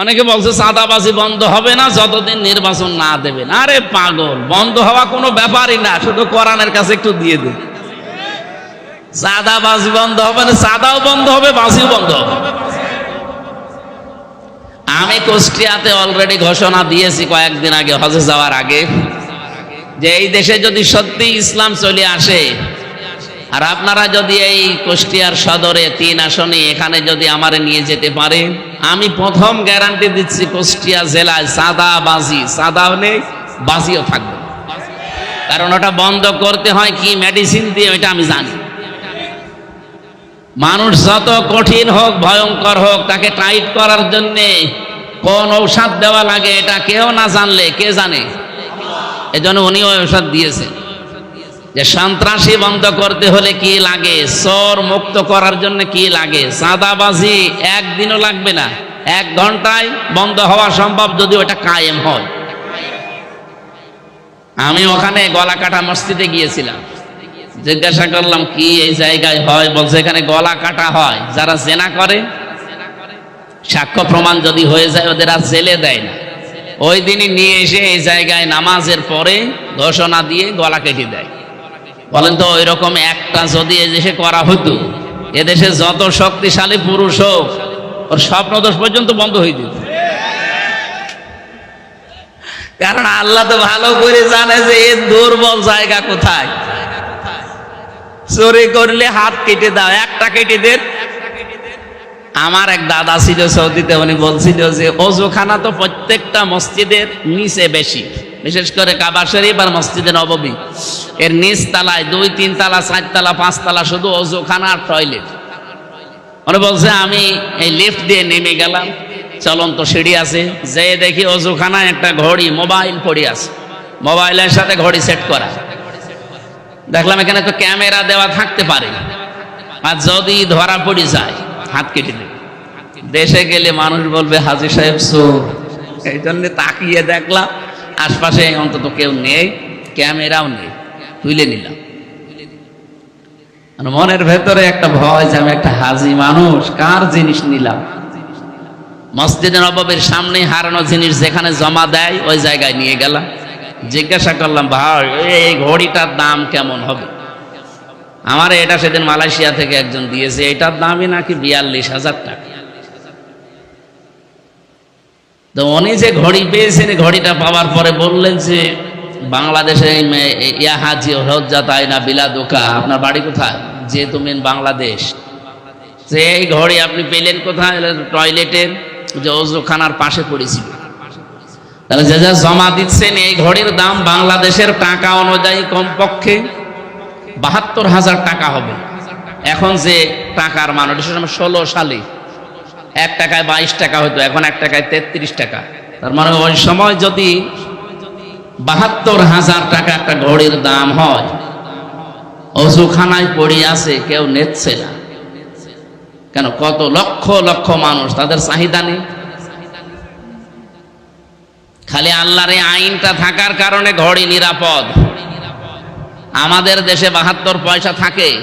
অনেকে বলছে চাঁদাবাজি বন্ধ হবে না, যতদিন নির্বাচন না দেবেন আরে পাগল, বন্ধ হওয়া কোনো ব্যাপারই না, শুধু কোরআনের কাছে একটু দিয়ে দিন চাঁদাবাজি বন্ধ হবে না চাঁদাও বন্ধ হবে, বাজিও বন্ধ হবে। আমি কুষ্টিয়াতে অলরেডি ঘোষণা দিয়েছি কয়েকদিন আগে, হজে যাওয়ার আগে, যে এই দেশে যদি সত্যি ইসলাম চলে আসে আর আপনারা যদি এই কুষ্টিয়ার সদরে তিন আসনে এখানে যদি আমারে নিয়ে যেতে পারেন আমি প্রথম গ্যারান্টি দিচ্ছি কুষ্টিয়া জেলায় সাদা বাজি সাদাও নেই বাজিও থাকবে। কারণ ওটা বন্ধ করতে হয় কি মেডিসিন দিয়ে, ওইটা আমি জানি। মানুষ যত কঠিন হোক, ভয়ঙ্কর হোক, তাকে টাইট করার জন্যে কোন ঔষধ দেওয়া লাগে, এটা কেউ না জানলে, কে জানে? এজন্য উনি ঔষধ দিয়েছেন। যে সন্ত্রাসী বন্ধ করতে হলে কি লাগে? চোর মুক্ত করার জন্য কি লাগে? চাঁদাবাজি একদিনও লাগবে না। এক ঘন্টায় বন্ধ হওয়া সম্ভব যদি ওটা কায়েম হয়। আমি ওখানে গলা কাটা মসজিদে গিয়েছিলাম। জিজ্ঞাসা করলাম, কি এই জায়গায় হয়? বলছে, এখানে গলা কাটা হয়। যারা জেনা করে, সাক্ষ্য প্রমাণ যদি হয়ে যায়, ওদের আর জেলে দেয় না। ওই দিনই নিয়ে এসে এই জায়গায় নামাজের পরে ঘোষণা দিয়ে গলা কেটে দেয়? বলেন তো ওই রকম একটা যদি এদেশে করা হতো এদেশে যত শক্তিশালী পুরুষ হোক, ওর স্বপ্ন দোষ পর্যন্ত বন্ধ হয়ে যেত। কারণ আল্লাহ তো ভালো করে জানে যে এর দুর্বল জায়গা কোথায়। চুরি করলে হাত কেটে দাও, একটা কেটে দেন। আমার এক দাদা ছিল সৌদিতে, উনি বলছিল যে অজুখানা তো প্রত্যেকটা মসজিদের নিচে বেশি। বিশেষ করে কাবা শরীফ আর মসজিদে নববী এর নিচ তালায় দুই, তিন তালা, চার তালা, পাঁচ তালা শুধু অজুখানা আর টয়লেট। উনি বলছে, আমি এই লিফট দিয়ে নেমে গেলাম। চলন্ত সিঁড়ি আছে। যে দেখি অজুখানায় একটা ঘড়ি, মোবাইল পড়ে আছে। মোবাইলের সাথে ঘড়ি সেট করা। দেখলাম এখানে তো ক্যামেরা দেওয়া থাকতে পারে। আর যদি ধরা পড়ে যায়, হাত কেটে দেবে। দেশে গেলে মানুষ বলবে, হাজি সাহেব চোর এই জন্য তাকিয়ে দেখলাম আশপাশে অন্তত কেউ নেই, ক্যামেরাও নেই, তুলে নিলাম। মনের ভেতরে একটা ভয় যে আমি একটা হাজি মানুষ, কার জিনিস নিলাম? মসজিদে নবাবের সামনে হারানো জিনিস যেখানে জমা দেয়, ওই জায়গায় নিয়ে গেলাম। জিজ্ঞাসা করলাম, ভাই, এই ঘড়িটার দাম কেমন হবে? আমার এটা সেদিন মালয়েশিয়া থেকে একজন দিয়েছে, এটার দামই নাকি বিয়াল্লিশ হাজার টাকা? তো উনি যে ঘড়ি পেয়েছেন, ঘড়িটা পাওয়ার পরে বললেন যে, বাংলাদেশে ইয়া হাজি হজ্জা তাই না বিলা দোকা, আপনার বাড়ি কোথায়? যে তুমি বাংলাদেশ। যে এই ঘড়ি আপনি পেলেন কোথায়? টয়লেটের যে অজুখানার পাশে পড়েছিল তাহলে যে যা জমা দিচ্ছেন, এই ঘড়ির দাম বাংলাদেশের টাকা অনুযায়ী কমপক্ষে বাহাত্তর হাজার টাকা হবে। এখন যে টাকার মান ওটা ষোলো সালে। এক টাকায় বাইশ টাকা হতো এখন এক টাকায় তেত্রিশ টাকা। তার মানে ওই সময় যদি বাহাত্তর হাজার টাকা একটা ঘড়ির দাম হয়, অজুখানায় পড়ে আছে, কেউ নেচ্ছে না। কেন? কত লক্ষ লক্ষ মানুষ, তাদের চাহিদা নেই। খালি আল্লাহর এই আইনটা থাকার কারণে ঘড়ি নিরাপদ। আমাদের দেশে বাহাত্তর পয়সা থাকে।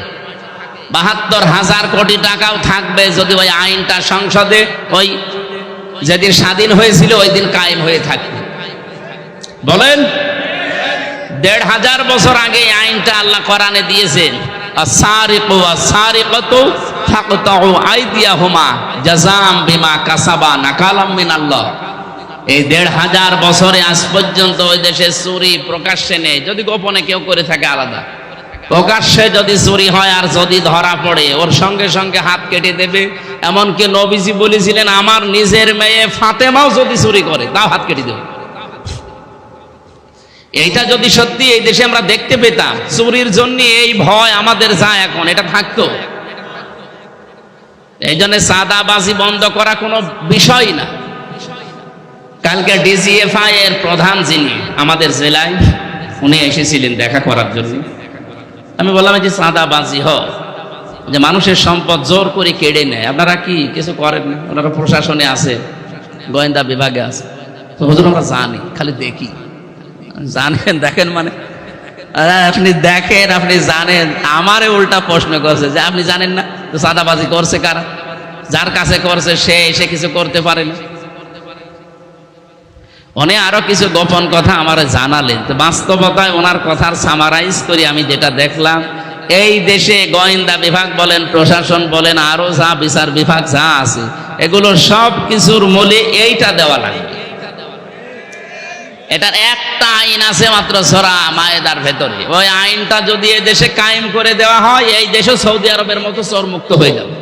বাহাত্তর হাজার কোটি টাকাও থাকবে যদি ওই আইনটা সংসদে ওই যেদিন স্বাধীন হয়েছিল, ওই দিন কায়েম হয়ে থাকবে বলেন, দেড় হাজার বছর আগে আইনটা আল্লাহ কোরআনে দিয়েছেন এই দেড় হাজার বছরে আজ পর্যন্ত ওই চুরি প্রকাশ্যে নেই, যদি গোপনে কেউ করে থাকে আলাদা। প্রকাশ্যে যদি চুরি হয় আর যদি ধরা পড়ে, ওর সঙ্গে সঙ্গে হাত কেটে দেবে। এমনকি নবীজি বলেছিলেন, আমার নিজের মেয়ে ফাতেমাও যদি চুরি করে, তাও হাত কেটে দেবে। এইটা যদি সত্যি এই দেশে আমরা দেখতে পেতাম, চুরির জন্য এই ভয় আমাদের যায় এখন, এটা থাকতো। এই জন্য সাদাবাজি বন্ধ করা কোনো বিষয় না। কালকে ডিজিএফআই এর প্রধান যিনি আমাদের জেলায়, উনি এসেছিলেন দেখা করার জন্য। আমি বললাম যে চাঁদাবাজি হ। যে মানুষের সম্পদ জোর করে কেড়ে নেয়। আপনারা কি কিছু করেন? না ওনারা প্রশাসনে আছে, গোয়েন্দা বিভাগে আছে। তো হুজুর, আমরা জানি, খালি দেখি। জানেন, দেখেন মানে? আপনি দেখেন, আপনি জানেন। আমারে উল্টা প্রশ্ন করছে যে, আপনি জানেন না? তো চাঁদাবাজি করছে কারা? যার কাছে করছে সে এসে কিছু করতে পারে না? উনি আরও কিছু গোপন কথা আমার জানালেন। তো বাস্তবতায় ওনার কথার সামারাইজ করি, আমি যেটা দেখলাম, এই দেশে গোয়েন্দা বিভাগ বলেন, প্রশাসন বলেন, আরও যা বিচার বিভাগ যা আছে, এগুলো সব কিছুর মূলে এইটা দেওয়া লাগবে এটার একটা আইন আছে মাত্র সরা মায়েদার ভেতরে। ওই আইনটা যদি এই দেশে কায়েম করে দেওয়া হয়, এই দেশও সৌদি আরবের মতো চোর মুক্ত হয়ে যাবে।